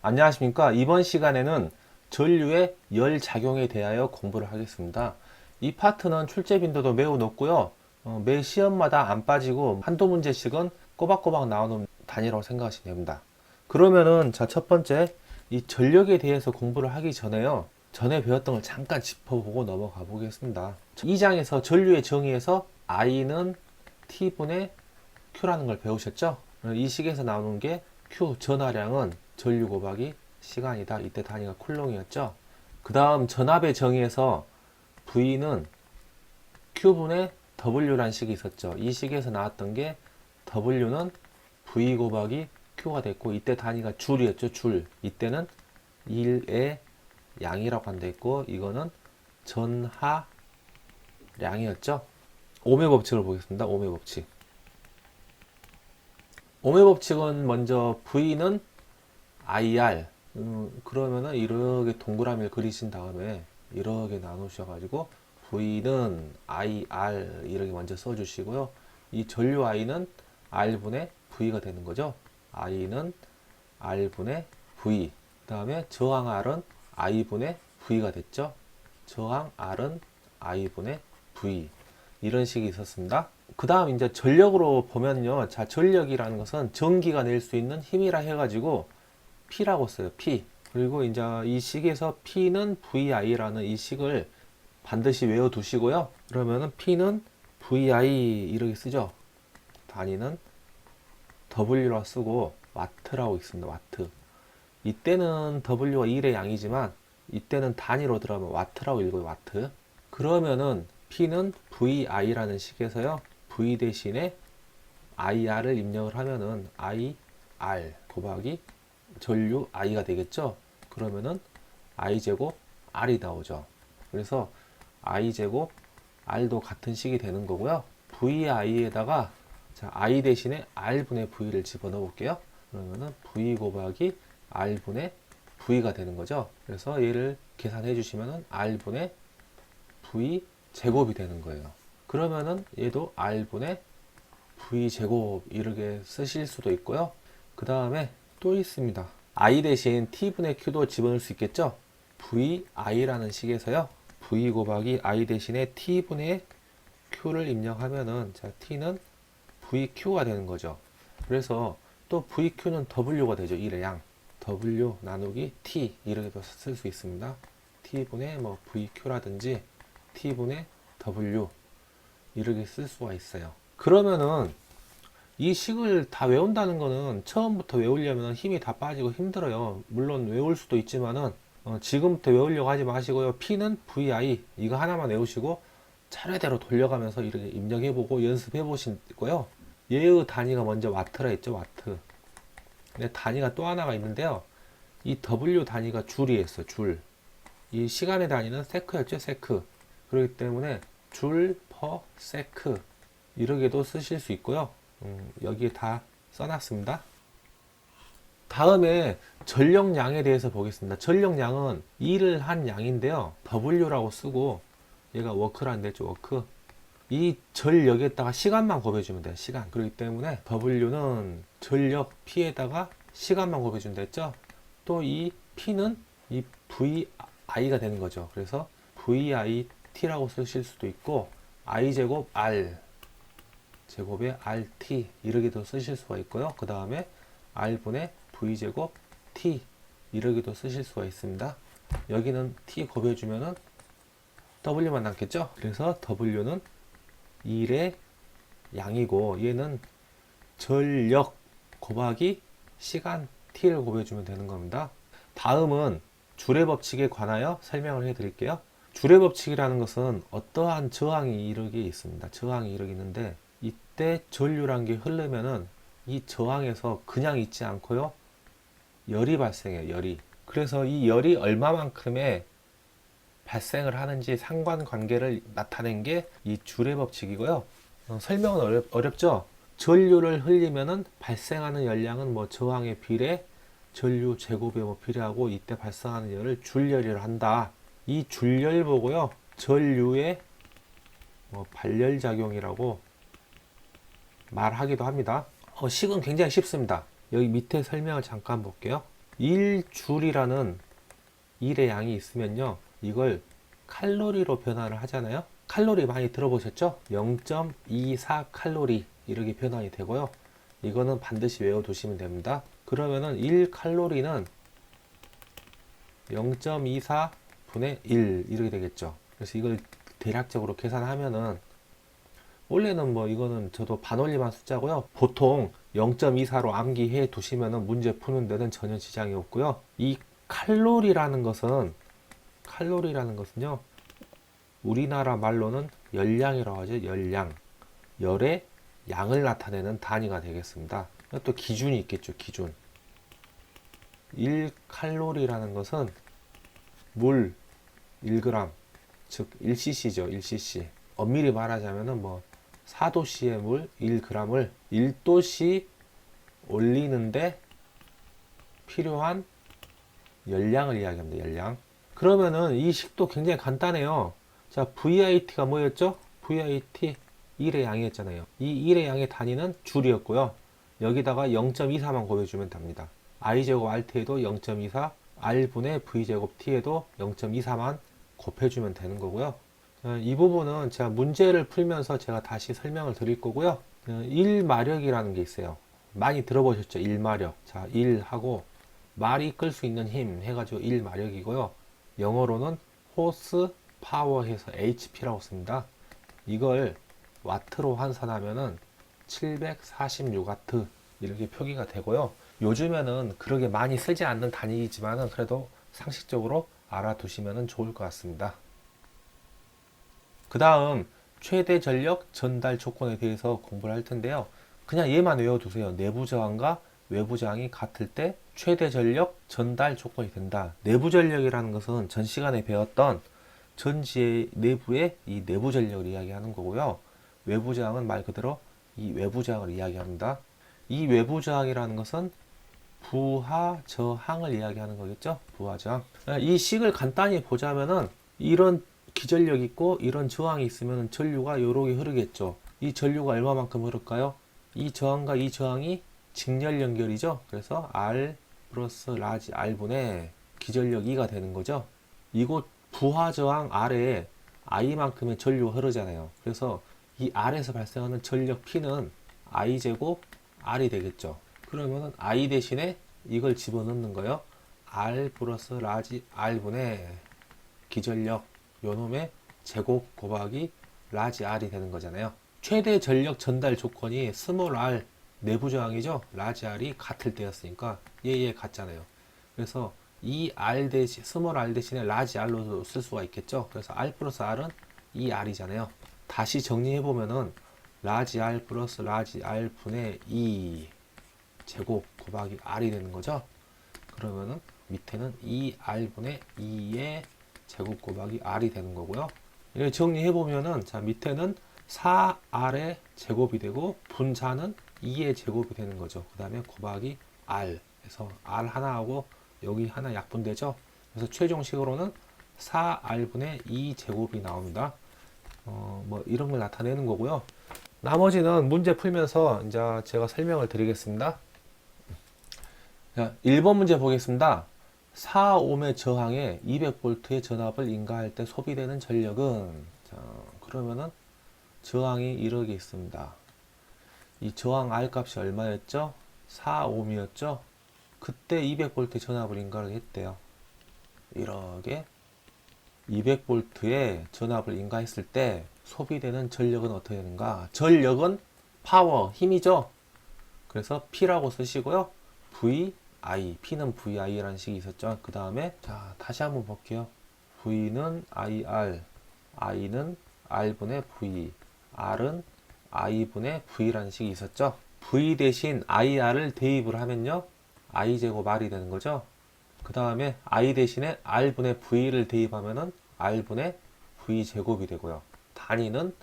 안녕하십니까. 이번 시간에는 전류의 열 작용에 대하여 공부를 하겠습니다. 이 파트는 출제 빈도도 매우 높고요. 어, 매 시험마다 안 빠지고 한두 문제씩은 꼬박꼬박 나오는 단위라고 생각하시면 됩니다. 그러면은 자 첫 번째 이 전력에 대해서 공부를 하기 전에요. 전에 배웠던 걸 잠깐 짚어보고 넘어가 보겠습니다. 이 장에서 전류의 정의에서 I는 T분의 Q라는 걸 배우셨죠? 이 식에서 나오는 게 Q 전하량은 전류 곱하기 시간이다. 이때 단위가 쿨롱이었죠? 그 다음 전압의 정의에서 V는 Q분의 W란 식이 있었죠. 이 식에서 나왔던 게 W는 V 곱하기 Q가 됐고 이때 단위가 줄이었죠. 줄. 이때는 1의 양이라고 한다 했고 이거는 전하량이었죠. 오메 법칙을 보겠습니다. 오메 법칙. 오메 법칙은 먼저 V는 IR 음, 그러면은 이렇게 동그라미를 그리신 다음에 이렇게 나누셔 가지고 V는 IR 이렇게 먼저 써주시고요. 이 전류 I는 R분의 V가 되는 거죠. I는 R분의 V. 그 다음에 저항 R은 I분의 V가 됐죠. 저항 R은 I분의 V. 이런 식이 있었습니다. 그 다음 이제 전력으로 보면요. 자, 전력이라는 것은 전기가 낼 수 있는 힘이라 해가지고 P라고 써요. P. 그리고 이제 이 식에서 P는 VI라는 이 식을 반드시 외워 두시고요. 그러면은 P는 VI 이렇게 쓰죠. 단위는 W라 쓰고 와트라고 있습니다. 와트. 이때는 W가 1의 양이지만 이때는 단위로 들어가면 와트라고 읽어요. 와트. 그러면은 P는 VI라는 식에서요. V 대신에 IR을 입력을 하면은 IR 곱하기 전류 I가 되겠죠. 그러면은 I 제곱 R이 나오죠. 그래서 I 제곱 R도 같은 식이 되는 거고요. VI에다가 자, I 대신에 R분의 V를 집어넣어 볼게요. 그러면은 V 곱하기 R분의 V가 되는 거죠. 그래서 얘를 계산해 주시면은 R분의 V 제곱이 되는 거예요. 그러면은 얘도 R분의 V 제곱 이렇게 쓰실 수도 있고요. 그 다음에 또 있습니다. I 대신 T분의 Q도 집어넣을 수 있겠죠? VI라는 식에서요. V 곱하기 I 대신에 T분의 Q를 입력하면은 자, T는 VQ가 되는 거죠. 그래서 또 VQ는 W가 되죠. 1의 양. W 나누기 T 이렇게도 쓸 수 있습니다. T분의 뭐 VQ라든지 T분의 W 이렇게 쓸 수가 있어요. 그러면은 이 식을 다 외운다는 거는 처음부터 외우려면 힘이 다 빠지고 힘들어요. 물론 외울 수도 있지만은 어, 지금부터 외우려고 하지 마시고요. P는 VI 이거 하나만 외우시고 차례대로 돌려가면서 이렇게 입력해보고 연습해보시고요. 얘의 단위가 먼저 와트라 했죠. 와트. 근데 단위가 또 하나가 있는데요. 이 W 단위가 줄이었어. 줄. 이 시간의 단위는 세크였죠. 세크. 그렇기 때문에 줄 퍼 세크 이렇게도 쓰실 수 있고요. 음, 여기에 다 써놨습니다. 다음에 전력량에 대해서 보겠습니다. 전력량은 일을 한 양인데요. W라고 쓰고 얘가 워크라는 데죠. 워크. 이 전력에다가 시간만 곱해주면 돼요. 시간. 그렇기 때문에 W는 전력 P에다가 시간만 곱해준다 했죠. 또 이 P는 이 VI가 되는 거죠. 그래서 VIT라고 쓰실 수도 있고 I 제곱 R 제곱에 RT 이렇게도 쓰실 수가 있고요. 그 다음에 R분의 V제곱 T 이렇게도 쓰실 수가 있습니다. 여기는 T 곱해주면은 W만 남겠죠? 그래서 W는 1의 양이고 얘는 전력 곱하기 시간 T를 곱해주면 되는 겁니다. 다음은 줄의 법칙에 관하여 설명을 해 드릴게요. 줄의 법칙이라는 것은 어떠한 저항이 이력이 있습니다. 저항이 이력이 있는데 이때 전류란 게 흐르면은 이 저항에서 그냥 있지 않고요. 열이 발생해요. 열이. 그래서 이 열이 얼마만큼의 발생을 하는지 상관관계를 나타낸 게 이 줄의 법칙이고요. 어, 설명은 어렵, 어렵죠? 전류를 흘리면은 발생하는 열량은 뭐 저항에 비례, 전류 제곱에 뭐 비례하고 이때 발생하는 열을 줄열이라 한다. 이 줄열 보고요. 전류의 뭐 발열 작용이라고 말하기도 합니다. 어, 식은 굉장히 쉽습니다. 여기 밑에 설명을 잠깐 볼게요. 1줄이라는 일의 양이 있으면요. 이걸 칼로리로 변화를 하잖아요. 칼로리 많이 들어보셨죠? 0.24 칼로리 이렇게 변환이 되고요. 이거는 반드시 외워두시면 됩니다. 그러면은 1 칼로리는 0.24 분의 1 이렇게 되겠죠. 그래서 이걸 대략적으로 계산하면은 원래는 뭐 이거는 저도 반올림한 숫자고요. 보통 0.24로 암기해 두시면은 문제 푸는 데는 전혀 지장이 없고요. 이 칼로리라는 것은 칼로리라는 것은요. 우리나라 말로는 열량이라고 하죠. 열량. 열의 양을 나타내는 단위가 되겠습니다. 또 기준이 있겠죠. 기준. 1칼로리라는 것은 물 1g, 즉 1cc죠. 1cc. 엄밀히 말하자면은 뭐 4도씨의 물 1g을 1도씨 올리는데 필요한 열량을 이야기합니다. 열량. 그러면은 이 식도 굉장히 간단해요. 자, VIT가 뭐였죠? VIT 1의 양이었잖아요. 이 1의 양의 단위는 줄이었고요. 여기다가 0.24만 곱해주면 됩니다. i제곱 rt에도 0.24, r분의 v제곱 t에도 0.24만 곱해주면 되는 거고요. 어, 이 부분은 제가 문제를 풀면서 제가 다시 설명을 드릴 거고요. 1마력이라는 게 있어요. 많이 들어보셨죠? 1마력. 자, 1하고 말이 끌 수 있는 힘 해가지고 1마력이고요. 영어로는 호스 파워 해서 HP라고 씁니다. 이걸 와트로 환산하면은 746와트 이렇게 표기가 되고요. 요즘에는 그렇게 많이 쓰지 않는 단위이지만은 그래도 상식적으로 알아두시면 좋을 것 같습니다. 그 다음 최대 전력 전달 조건에 대해서 공부를 할 텐데요. 그냥 얘만 외워두세요. 내부 저항과 외부 저항이 같을 때 최대 전력 전달 조건이 된다. 내부 전력이라는 것은 전 시간에 배웠던 전지의 내부의 이 내부 전력을 이야기하는 거고요. 외부 저항은 말 그대로 이 외부 저항을 이야기합니다. 이 외부 저항이라는 것은 부하 저항을 이야기하는 거겠죠. 부하 저항. 이 식을 간단히 보자면은 이런 기전력 있고 이런 저항이 있으면 전류가 요렇게 흐르겠죠. 이 전류가 얼마만큼 흐를까요? 이 저항과 이 저항이 직렬 연결이죠. 그래서 R 플러스 라지 R분의 기전력 2가 되는 거죠. 이곳 부하 저항 아래에 I만큼의 전류가 흐르잖아요. 그래서 이 R에서 발생하는 전력 P는 I 제곱 R이 되겠죠. 그러면은 I 대신에 이걸 집어넣는 거요. R 플러스 라지 R분의 기전력 요놈의 제곱 곱하기 라지 R이 되는 거잖아요. 최대 전력 전달 조건이 스몰 r 내부 저항이죠. 라지 R이 같을 때였으니까 얘얘 같잖아요. 그래서 이 R 대신 스몰 r 대신에 라지 R로 쓸 수가 있겠죠. 그래서 R 플러스 R은 이 R이잖아요. 다시 정리해 보면은 라지 R 플러스 라지 R 분의 2 제곱 곱하기 R이 되는 거죠. 그러면은 밑에는 2R분의 2의 제곱 곱하기 R이 되는 거고요. 이렇게 정리해 보면은 자 밑에는 4R의 제곱이 되고 분자는 2의 제곱이 되는 거죠. 그 다음에 곱하기 R 그래서 R 하나하고 여기 하나 약분되죠. 그래서 최종식으로는 4R분의 2 제곱이 나옵니다. 어, 뭐 이런 걸 나타내는 거고요. 나머지는 문제 풀면서 이제 제가 설명을 드리겠습니다. 자, 1번 문제 보겠습니다. 4옴의 저항에 200V의 전압을 인가할 때 소비되는 전력은 자, 그러면은 저항이 이렇게 있습니다. 이 저항 R 값이 얼마였죠? 4옴이었죠? 그때 200V 전압을 인가를 했대요. 이렇게 200V의 전압을 인가했을 때 소비되는 전력은 어떻게 되는가? 전력은 파워, 힘이죠? 그래서 P라고 쓰시고요. V, I, P는 VI라는 식이 있었죠. 그 다음에 자 다시 한번 볼게요. V는 IR, I는 R분의 V, R은 I분의 V라는 식이 있었죠. V 대신 IR을 대입을 하면요. I제곱 R이 되는 거죠. 그 다음에 I 대신에 R분의 V를 대입하면은 R분의 V제곱이 되고요. 단위는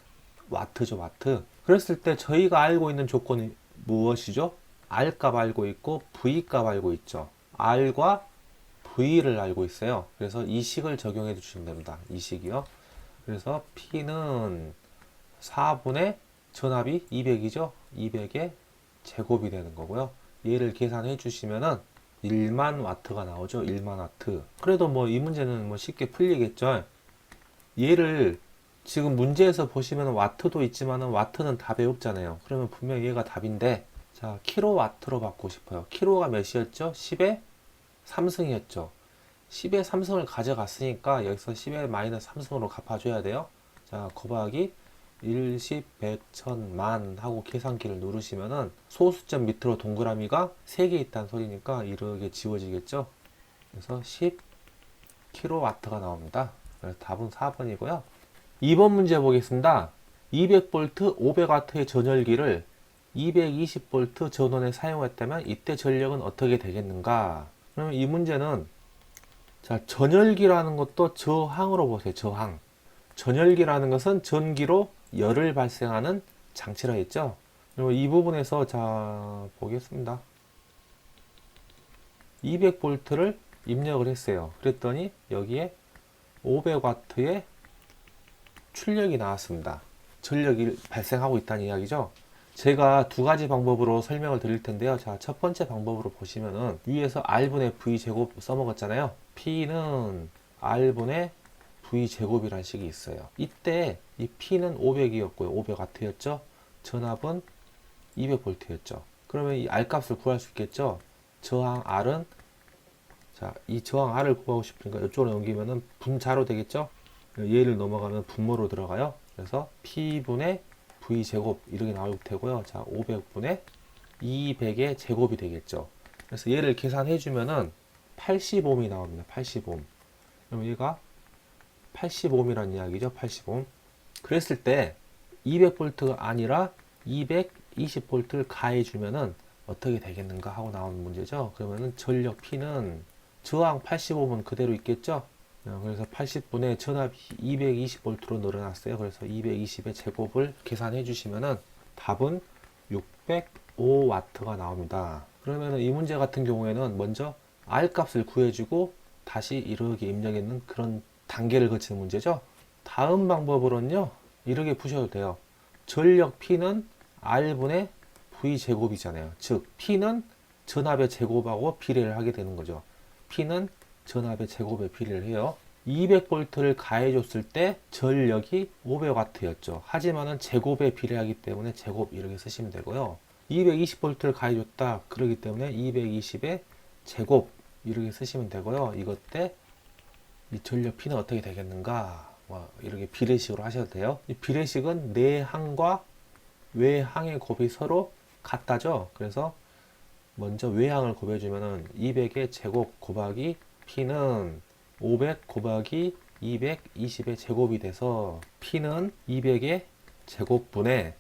와트죠, 와트. 그랬을 때 저희가 알고 있는 조건이 무엇이죠? R 값 알고 있고 V 값 알고 있죠. R과 V를 알고 있어요. 그래서 이 식을 적용해 주시면 됩니다. 이 식이요. 그래서 P는 4분의 전압이 200이죠. 200의 제곱이 되는 거고요. 얘를 계산해 주시면은 1만 와트가 나오죠. 1만 와트. 그래도 뭐 이 문제는 뭐 쉽게 풀리겠죠. 얘를 지금 문제에서 보시면 와트도 있지만은 와트는 답에 없잖아요. 그러면 분명 얘가 답인데 자 킬로와트로 받고 싶어요. 킬로가 몇이었죠? 10의 3승이었죠. 10의 3승을 가져갔으니까 여기서 10의 마이너스 3승으로 갚아줘야 돼요. 자 곱하기 1, 10, 100, 1000, 만 하고 계산기를 누르시면은 소수점 밑으로 동그라미가 3개 있다는 소리니까 이렇게 지워지겠죠. 그래서 10 킬로와트가 나옵니다. 그래서 답은 4번이고요. 2번 문제 보겠습니다. 200V 500W의 전열기를 220V 전원에 사용했다면 이때 전력은 어떻게 되겠는가? 그러면 이 문제는 자, 전열기라는 것도 저항으로 보세요. 저항. 전열기라는 것은 전기로 열을 발생하는 장치라 했죠. 그리고 이 부분에서 자 보겠습니다. 200V를 입력을 했어요. 그랬더니 여기에 500W의 출력이 나왔습니다. 전력이 발생하고 있다는 이야기죠. 제가 두 가지 방법으로 설명을 드릴 텐데요. 자, 첫 번째 방법으로 보시면은 위에서 R분의 V 제곱 써먹었잖아요. P는 R분의 V 제곱이라는 식이 있어요. 이때 이 P는 500이었고요. 500W였죠. 전압은 200V였죠. 그러면 이 R 값을 구할 수 있겠죠. 저항 R은 자, 이 저항 R을 구하고 싶으니까 이쪽으로 넘기면은 분자로 되겠죠. 얘를 넘어가면 분모로 들어가요. 그래서 P분의 V 제곱 이렇게 나올 테고요. 자, 500분의 200의 제곱이 되겠죠. 그래서 얘를 계산해 주면은 80옴이 나옵니다. 80옴. 그럼 얘가 80옴이라는 이야기죠. 80옴. 그랬을 때 200볼트가 아니라 220볼트를 가해 주면은 어떻게 되겠는가 하고 나오는 문제죠. 그러면은 전력 P는 저항 85은 그대로 있겠죠. 어, 그래서 80분의 전압이 220볼트로 늘어났어요. 그래서 220의 제곱을 계산해 주시면은 답은 605와트가 나옵니다. 그러면은 이 문제 같은 경우에는 먼저 R 값을 구해주고 다시 이렇게 입력했는 그런 단계를 거치는 문제죠. 다음 방법으로는요, 이렇게 푸셔도 돼요. 전력 P는 R분의 V 제곱이잖아요. 즉, P는 전압의 제곱하고 비례를 하게 되는 거죠. P는 전압의 제곱에 비례를 해요. 200볼트를 가해줬을 때 전력이 500와트였죠. 하지만은 제곱에 비례하기 때문에 제곱 이렇게 쓰시면 되고요. 220볼트를 가해줬다. 그러기 때문에 220의 제곱 이렇게 쓰시면 되고요. 이것 때 이 전력 P는 어떻게 되겠는가? 뭐 이렇게 비례식으로 하셔도 돼요. 이 비례식은 내항과 외항의 곱이 서로 같다죠. 그래서 먼저 외항을 곱해주면은 200의 제곱 곱하기 P는 500 곱하기 220의 제곱이 돼서 P는 200의 제곱분의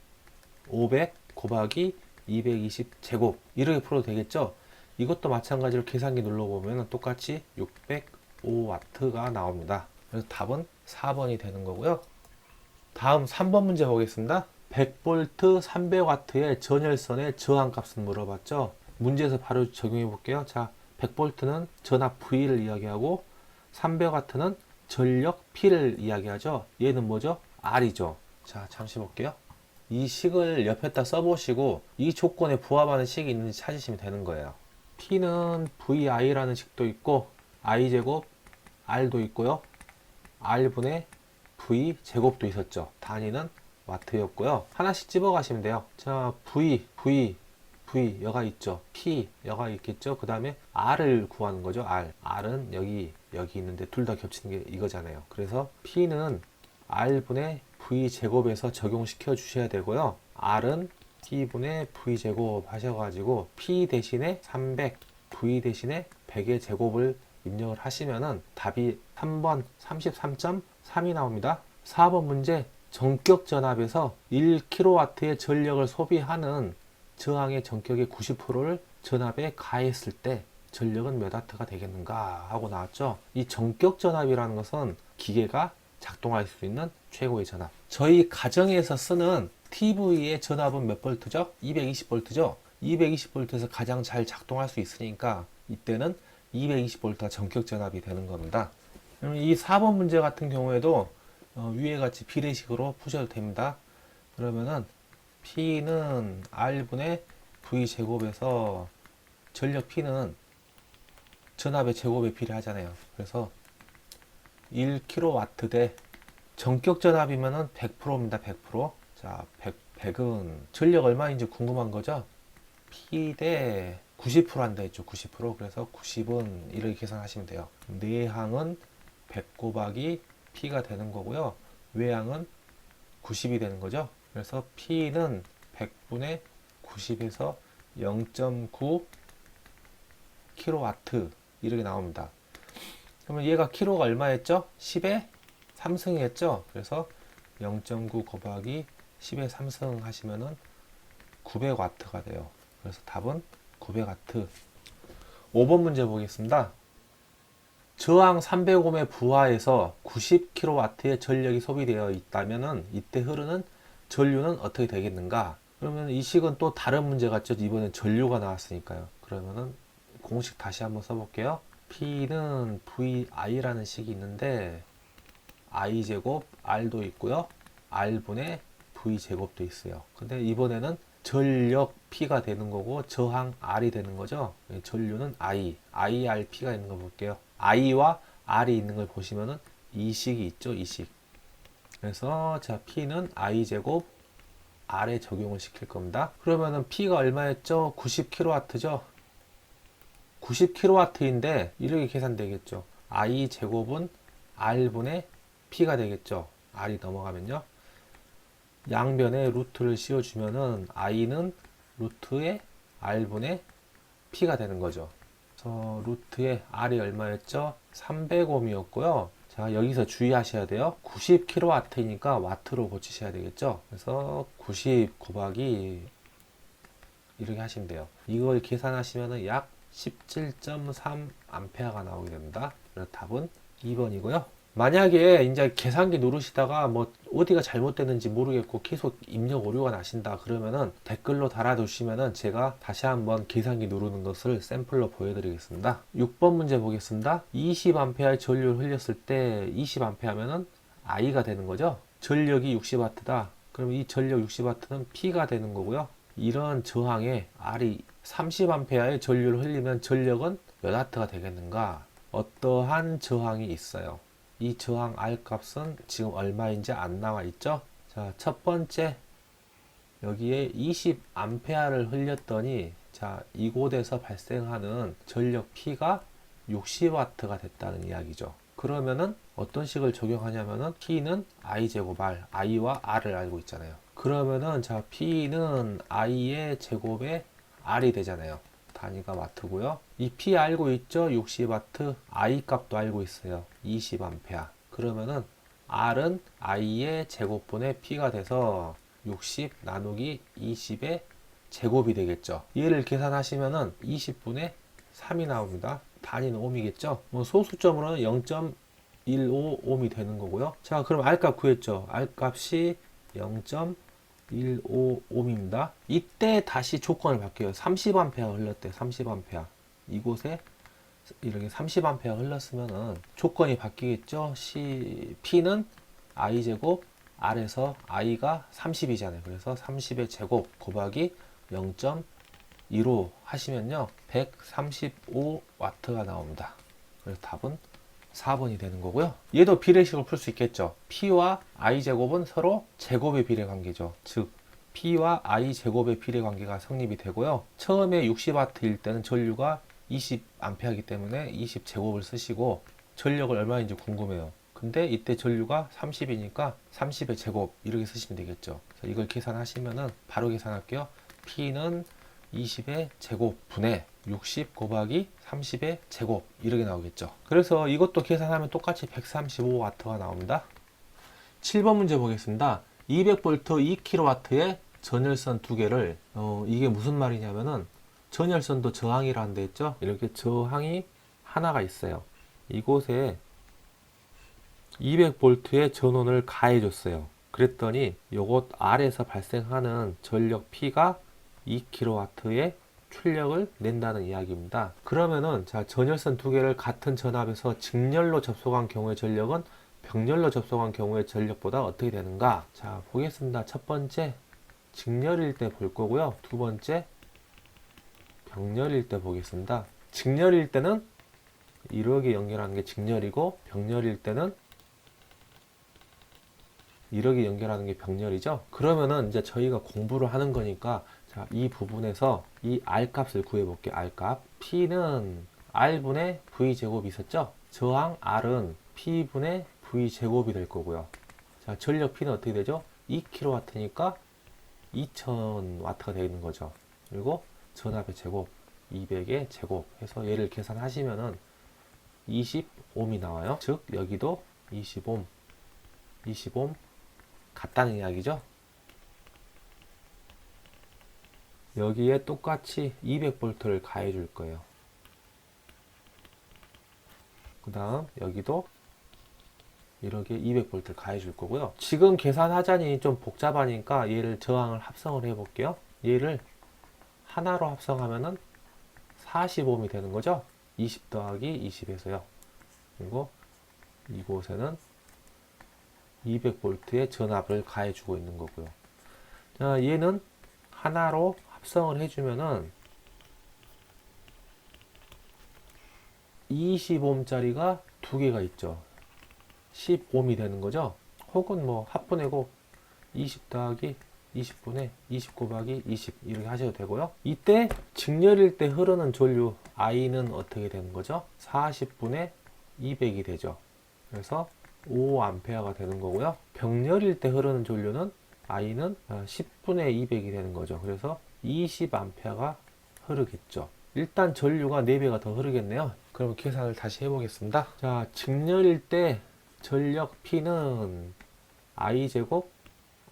500 곱하기 220 제곱 이렇게 풀어도 되겠죠? 이것도 마찬가지로 계산기 눌러보면 똑같이 605와트가 나옵니다. 그래서 답은 4번이 되는 거고요. 다음 3번 문제 보겠습니다. 100V 300W의 전열선의 저항값을 물어봤죠. 문제에서 바로 적용해 볼게요. 자, 100V는 전압 V를 이야기하고 300W는 전력 P를 이야기하죠. 얘는 뭐죠? R이죠. 자, 잠시 볼게요. 이 식을 옆에다 써보시고 이 조건에 부합하는 식이 있는지 찾으시면 되는 거예요. P는 VI라는 식도 있고 I 제곱 R도 있고요. R분의 V 제곱도 있었죠. 단위는 와트였고요. 하나씩 집어가시면 돼요. 자, V, V, V 여가 있죠. P 여가 있겠죠. 그 다음에 R을 구하는 거죠. R. R은 여기 여기 있는데 둘 다 겹치는 게 이거잖아요. 그래서 P는 R분의 V 제곱에서 적용시켜 주셔야 되고요. R은 P분의 V 제곱 하셔가지고 P 대신에 300, V 대신에 100의 제곱을 입력을 하시면은 답이 3번 33.3이 나옵니다. 4번 문제 전격 전압에서 1kW의 전력을 소비하는 저항의 전격의 90%를 전압에 가했을 때 전력은 몇 와트가 되겠는가 하고 나왔죠. 이 전격 전압이라는 것은 기계가 작동할 수 있는 최고의 전압. 저희 가정에서 쓰는 TV의 전압은 몇 볼트죠? 220볼트죠? 220볼트에서 가장 잘 작동할 수 있으니까 이때는 220볼트가 전격 전압이 되는 겁니다. 이 4번 문제 같은 경우에도 어, 위에 같이 비례식으로 푸셔도 됩니다. 그러면은 P는 R분의 V 제곱에서 전력 P는 전압의 제곱이 필요하잖아요. 그래서 1kW 대 전격 전압이면은 100%입니다. 100%. 자, 100, 100 은 전력 얼마인지 궁금한 거죠? P 대 90% 한다 했죠. 90%. 그래서 90은 이렇게 계산하시면 돼요. 내항은 100 곱하기 P가 되는 거고요. 외항은 90이 되는 거죠. 그래서 P는 100분의 90에서 0.9 킬로와트 이렇게 나옵니다. 그러면 얘가 킬로가 얼마였죠? 10에 3승이었죠? 그래서 0.9 곱하기 10에 3승 하시면은 900와트가 돼요. 그래서 답은 900와트. 5번 문제 보겠습니다. 저항 300옴의 부하에서 90kW의 전력이 소비되어 있다면은 이때 흐르는 전류는 어떻게 되겠는가? 그러면 이 식은 또 다른 문제 같죠? 이번엔 전류가 나왔으니까요. 그러면은 공식 다시 한번 써볼게요. P는 VI라는 식이 있는데 I 제곱 R도 있고요. R분의 V 제곱도 있어요. 근데 이번에는 전력 P가 되는 거고 저항 R이 되는 거죠. 전류는 I, IRP가 있는 거 볼게요. I와 R이 있는 걸 보시면은 이 식이 있죠. 이 식. 그래서 자 P는 I 제곱 R에 적용을 시킬 겁니다. 그러면은 P가 얼마였죠? 90kW죠. 90kW인데 이렇게 계산되겠죠. I 제곱은 R분의 P가 되겠죠. R이 넘어가면요. 양변에 루트를 씌워주면은 I는 루트의 R분의 P가 되는 거죠. 그래서 루트의 R이 얼마였죠? 300옴이었고요. 자, 여기서 주의하셔야 돼요. 90kW이니까 와트로 고치셔야 되겠죠? 그래서 90 곱하기 이렇게 하시면 돼요. 이걸 계산하시면 약 17.3 암페어가 나오게 됩니다. 그래서 답은 2번이고요. 만약에 이제 계산기 누르시다가 뭐 어디가 잘못됐는지 모르겠고 계속 입력 오류가 나신다 그러면은 댓글로 달아두시면은 제가 다시 한번 계산기 누르는 것을 샘플로 보여드리겠습니다. 6번 문제 보겠습니다. 20A의 전류를 흘렸을 때 20A면은 I가 되는 거죠. 전력이 60W다. 그럼 이 전력 60W는 P가 되는 거고요. 이런 저항에 R이 30A의 전류를 흘리면 전력은 몇 W가 되겠는가? 어떠한 저항이 있어요. 이 저항 R 값은 지금 얼마인지 안 나와 있죠? 자, 첫 번째 여기에 20A를 흘렸더니 자, 이곳에서 발생하는 전력 P가 60W가 됐다는 이야기죠. 그러면은 어떤 식을 적용하냐면은 P는 I 제곱 R, I와 R을 알고 있잖아요. 그러면은 자, P는 I의 제곱에 R이 되잖아요. 단위가 와트고요. 이 P 알고 있죠? 60와트. I 값도 알고 있어요. 20A. 그러면은 R은 I의 제곱분의 P가 돼서 60 나누기 20의 제곱이 되겠죠. 얘를 계산하시면은 20분의 3이 나옵니다. 단위는 옴이겠죠. 뭐 소수점으로는 0.15옴이 되는 거고요. 자, 그럼 R 값 구했죠. R 값이 0. 155입니다. 이때 다시 조건을 바뀌어요. 30A 흘렀대. 30A. 이곳에 이렇게 30A 흘렀으면은 조건이 바뀌겠죠. C, P는 I 제곱 R에서 I가 30이잖아요. 그래서 30의 제곱 곱하기 0.15 하시면요. 135W가 나옵니다. 그래서 답은 4번이 되는 거고요. 얘도 비례식을 풀수 있겠죠. P와 I 제곱은 서로 제곱의 비례 관계죠. 즉 P와 I 제곱의 비례 관계가 성립이 되고요. 처음에 60W일 때는 전류가 20A이기 때문에 20 제곱을 쓰시고 전력을 얼마인지 궁금해요. 근데 이때 전류가 30이니까 30의 제곱 이렇게 쓰시면 되겠죠. 이걸 계산하시면은 바로 계산할게요. P는 20의 제곱분의 60 곱하기 30의 제곱 이렇게 나오겠죠. 그래서 이것도 계산하면 똑같이 135W가 나옵니다. 7번 문제 보겠습니다. 200V 2kW의 전열선 두 개를 어, 이게 무슨 말이냐면은 전열선도 저항이라는 데 있죠. 이렇게 저항이 하나가 있어요. 이곳에 200V의 전원을 가해 줬어요. 그랬더니 요것 아래에서 발생하는 전력 P가 2kW의 출력을 낸다는 이야기입니다. 그러면은 자 전열선 두 개를 같은 전압에서 직렬로 접속한 경우의 전력은 병렬로 접속한 경우의 전력보다 어떻게 되는가? 자 보겠습니다. 첫 번째 직렬일 때 볼 거고요. 두 번째 병렬일 때 보겠습니다. 직렬일 때는 이렇게 연결하는 게 직렬이고 병렬일 때는 이렇게 연결하는 게 병렬이죠. 그러면은 이제 저희가 공부를 하는 거니까 자, 이 부분에서 이 R 값을 구해 볼게요. R 값. P는 R분의 V 제곱이 있었죠? 저항 R은 P분의 V 제곱이 될 거고요. 자, 전력 P는 어떻게 되죠? 2kW니까 2000W가 되는 거죠. 그리고 전압의 제곱 200의 제곱 해서 얘를 계산하시면은 20옴이 나와요. 즉 여기도 20옴 20옴 같다는 이야기죠. 여기에 똑같이 200볼트를 가해 줄 거예요. 그 다음 여기도 이렇게 200볼트를 가해 줄 거고요. 지금 계산하자니 좀 복잡하니까 얘를 저항을 합성을 해 볼게요. 얘를 하나로 합성하면은 40옴이 되는 거죠. 20 더하기 20에서요. 그리고 이곳에는 200볼트의 전압을 가해주고 있는 거고요. 자, 얘는 하나로 합성을 해주면은 20옴짜리가 두 개가 있죠. 10옴이 되는 거죠. 혹은 뭐 합분해고 20 더하기 20분의 20 곱하기 20 이렇게 하셔도 되고요. 이때 직렬일 때 흐르는 전류 I는 어떻게 되는 거죠? 40분의 200이 되죠. 그래서 5A가 되는 거고요. 병렬일 때 흐르는 전류는 I는 10분의 200이 되는 거죠. 그래서 20A가 흐르겠죠. 일단 전류가 4배가 더 흐르겠네요. 그럼 계산을 다시 해보겠습니다. 자, 직렬일 때 전력 P는 I제곱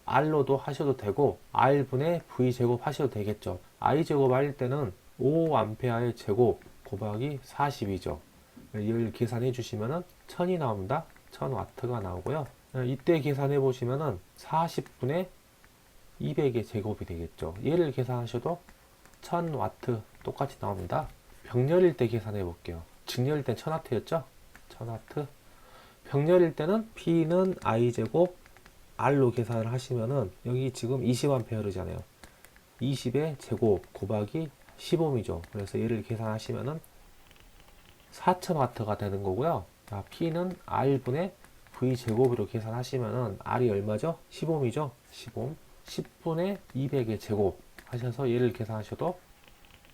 R로도 하셔도 되고 R분의 V제곱 하셔도 되겠죠. I제곱 할 때는 5A의 제곱 곱하기 40이죠. 이걸 계산해 주시면은 1000이 나옵니다. 1000W가 나오고요. 이때 계산해 보시면은 40분의 200의 제곱이 되겠죠. 얘를 계산하셔도 1000W 똑같이 나옵니다. 병렬일 때 계산해 볼게요. 직렬일 땐 1000W였죠? 1000W. 병렬일 때는 P는 I제곱 R로 계산을 하시면은 여기 지금 20A 흐르잖아요. 20의 제곱 곱하기 15이죠. 그래서 얘를 계산하시면은 4000W가 되는 거고요. 자, P는 R분의 V 제곱으로 계산하시면은 R이 얼마죠? 15이죠. 15. 10분의 200의 제곱 하셔서 얘를 계산하셔도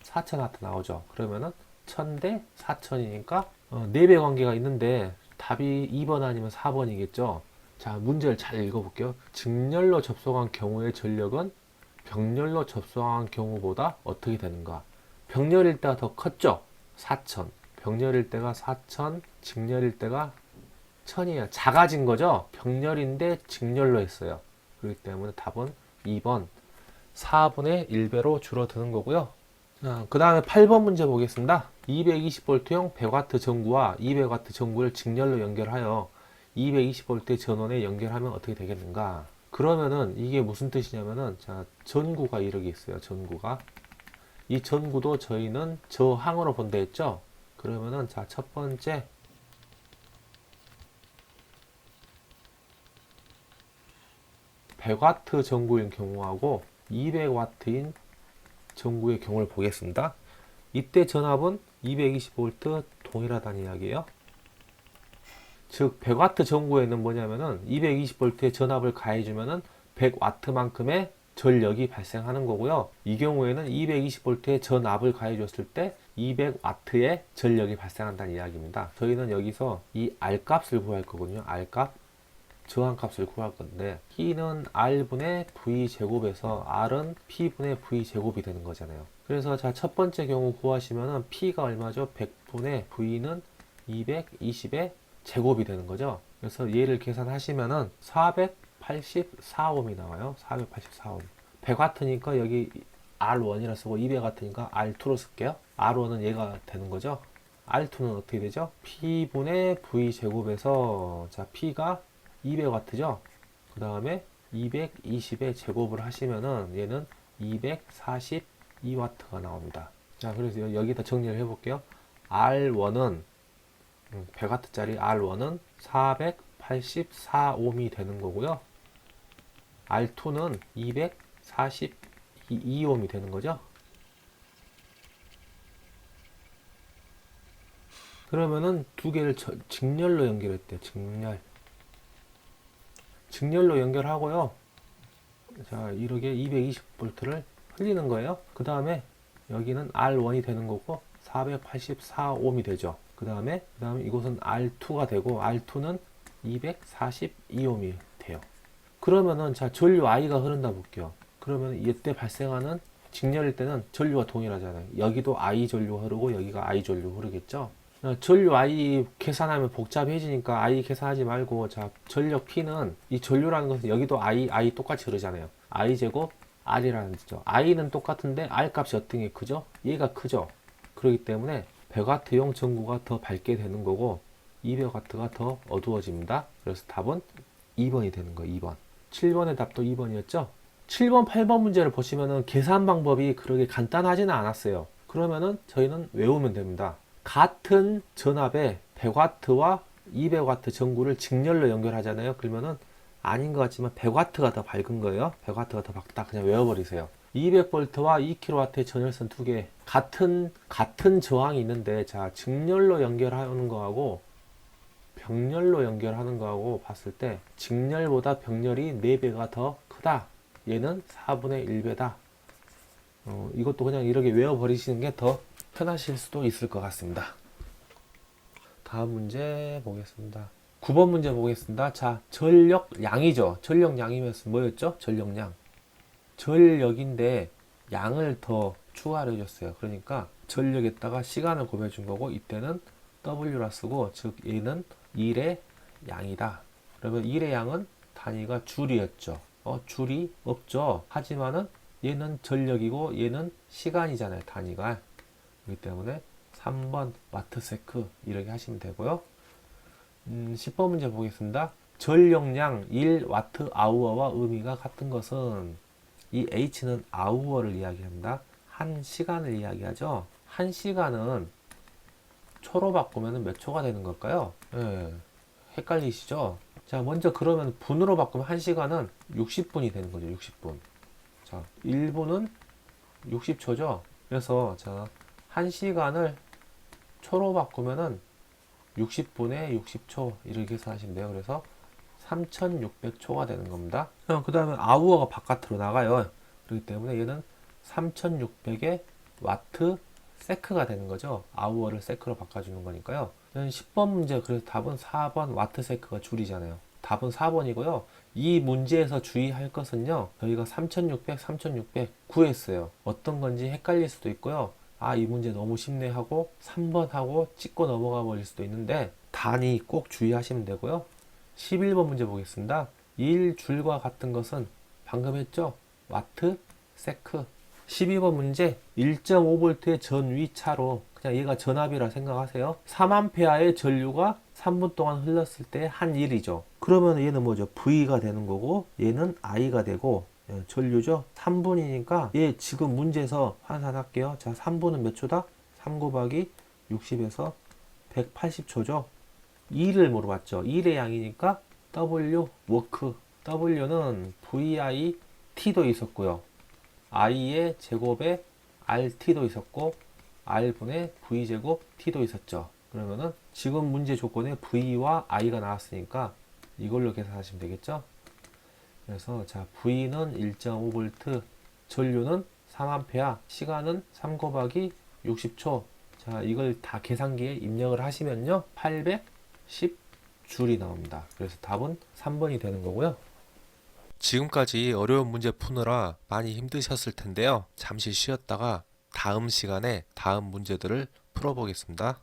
4000W 나오죠. 그러면은 1000대 4000이니까 어, 4배 관계가 있는데 답이 2번 아니면 4번이겠죠. 자, 문제를 잘 읽어볼게요. 직렬로 접속한 경우의 전력은 병렬로 접속한 경우보다 어떻게 되는가? 병렬일 때가 더 컸죠? 4000. 병렬일 때가 4000, 직렬일 때가 1000이에요. 작아진 거죠? 병렬인데 직렬로 했어요. 그렇기 때문에 답은 2번 4분의 1배로 줄어드는 거고요. 그 다음에 8번 문제 보겠습니다. 220V용 100W 전구와 200W 전구를 직렬로 연결하여 220V의 전원에 연결하면 어떻게 되겠는가? 그러면은 이게 무슨 뜻이냐면은 자 전구가 이렇게 있어요. 전구가 이 전구도 저희는 저항으로 본다 했죠. 그러면은 자 첫 번째 (100W) 전구인 경우하고 (200W)인 전구의 경우를 보겠습니다. 이때 전압은 220V 동일하다는 이야기예요. 즉 100W 전구에는 뭐냐면은 220V의 전압을 가해주면은 100W만큼의 전력이 발생하는 거고요. 이 경우에는 220V의 전압을 가해줬을 때 200W의 전력이 발생한다는 이야기입니다. 저희는 여기서 이 R 값을 구할 거거든요. R 값, 저항 값을 구할 건데 P는 R분의 V 제곱에서 R은 P분의 V 제곱이 되는 거잖아요. 그래서 자 첫 번째 경우 구하시면은 P가 얼마죠? 100분의 V는 220의 제곱이 되는 거죠. 그래서 얘를 계산하시면은 484옴이 나와요. 484옴. 100W니까 여기 R1이라 쓰고 200W니까 R2로 쓸게요. R1은 얘가 되는 거죠. R2는 어떻게 되죠? P분의 V 제곱에서 자 P가 200W죠. 그 다음에 220의 제곱을 하시면은 얘는 242W가 나옵니다. 자 그래서 여기다 정리를 해볼게요. R1은 100W짜리 R1은 484옴이 되는 거고요. R2는 242옴이 되는 거죠. 그러면은 두 개를 저- 직렬로 연결했대요. 직렬. 직렬로 연결하고요. 자, 이렇게 220V를 흘리는 거예요. 그 다음에 여기는 R1이 되는 거고 484ohm이 되죠. 그 다음에 그 다음에 이곳은 R2가 되고 R2는 242ohm이 돼요. 그러면은 자 전류 I가 흐른다 볼게요. 그러면 이때 발생하는 직렬일 때는 전류가 동일하잖아요. 여기도 I 전류 흐르고 여기가 I 전류 흐르겠죠. 어, 전류 I 계산하면 복잡해지니까 I 계산하지 말고 자 전력 P는 이 전류라는 것은 여기도 I I 똑같이 흐르잖아요. I 제곱 R이라는 뜻이죠. I는 똑같은데 R 값이 어떤 게 크죠? 얘가 크죠. 그렇기 때문에 100W용 전구가 더 밝게 되는 거고 200W가 더 어두워집니다. 그래서 답은 2번이 되는 거예요. 2번. 7번의 답도 2번이었죠? 7번, 8번 문제를 보시면은 계산 방법이 그렇게 간단하지는 않았어요. 그러면은 저희는 외우면 됩니다. 같은 전압에 100W와 200W 전구를 직렬로 연결하잖아요. 그러면은 아닌 것 같지만 100W가 더 밝은 거예요. 100W가 더 밝다. 그냥 외워버리세요. 200V와 2kW의 전열선 두 개 같은 같은 저항이 있는데 자 직렬로 연결하는 거하고 병렬로 연결하는 거하고 봤을 때 직렬보다 병렬이 4배가 더 크다. 얘는 4분의 1배다. 어, 이것도 그냥 이렇게 외워버리시는 게 더 편하실 수도 있을 것 같습니다. 다음 문제 보겠습니다. 9번 문제 보겠습니다. 자, 전력량이죠. 전력량이면 뭐였죠? 전력량. 전력인데 양을 더 추가를 해줬어요. 그러니까 전력에다가 시간을 곱해 준 거고 이때는 W라 쓰고 즉 얘는 1의 양이다. 그러면 1의 양은 단위가 줄이었죠. 어, 줄이 없죠. 하지만은 얘는 전력이고 얘는 시간이잖아요. 단위가. 그렇기 때문에 3번 와트세크 이렇게 하시면 되고요. 음, 10번 문제 보겠습니다. 전력량 1와트 아우어와 의미가 같은 것은 이 H는 아우어를 이야기합니다. 한 시간을 이야기하죠. 한 시간은 초로 바꾸면 몇 초가 되는 걸까요? 예, 헷갈리시죠? 자, 먼저 그러면 분으로 바꾸면 한 시간은 60분이 되는 거죠. 60분. 자, 1분은 60초죠. 그래서 자, 한 시간을 초로 바꾸면은 60분에 60초 이렇게 계산하시면 돼요. 그래서 3600초가 되는 겁니다. 그 다음에 아우어가 바깥으로 나가요. 그렇기 때문에 얘는 3600의 와트 세크가 되는 거죠. 아우어를 세크로 바꿔주는 거니까요. 10번 문제 그래서 답은 4번 와트 세크가 줄이잖아요. 답은 4번이고요. 이 문제에서 주의할 것은요. 저희가 3600, 3600 구했어요. 어떤 건지 헷갈릴 수도 있고요. 아, 이 문제 너무 쉽네 하고 3번 하고 찍고 넘어가 버릴 수도 있는데 단위 꼭 주의하시면 되고요. 11번 문제 보겠습니다. 1줄과 같은 것은 방금 했죠? 와트, 세크. 12번 문제 1.5V의 전위 차로 그냥 얘가 전압이라 생각하세요. 3A의 전류가 3분 동안 흘렀을 때 한 일이죠. 그러면 얘는 뭐죠? V가 되는 거고 얘는 I가 되고 예, 전류죠. 3분이니까 얘 지금 문제에서 환산할게요. 자, 3분은 몇 초다? 3 곱하기 60에서 180초죠. 2를 물어봤죠. 1의 양이니까 W 워크. W는 VI T도 있었고요. I의 제곱에 RT도 있었고 R분의 V제곱 T도 있었죠. 그러면은 지금 문제 조건에 V와 I가 나왔으니까 이걸로 계산하시면 되겠죠. 그래서 자 V는 1.5V, 전류는 3A, 시간은 3 곱하기 60초. 자 이걸 다 계산기에 입력을 하시면요 810줄이 나옵니다. 그래서 답은 3번이 되는 거고요. 지금까지 어려운 문제 푸느라 많이 힘드셨을 텐데요. 잠시 쉬었다가 다음 시간에 다음 문제들을 풀어보겠습니다.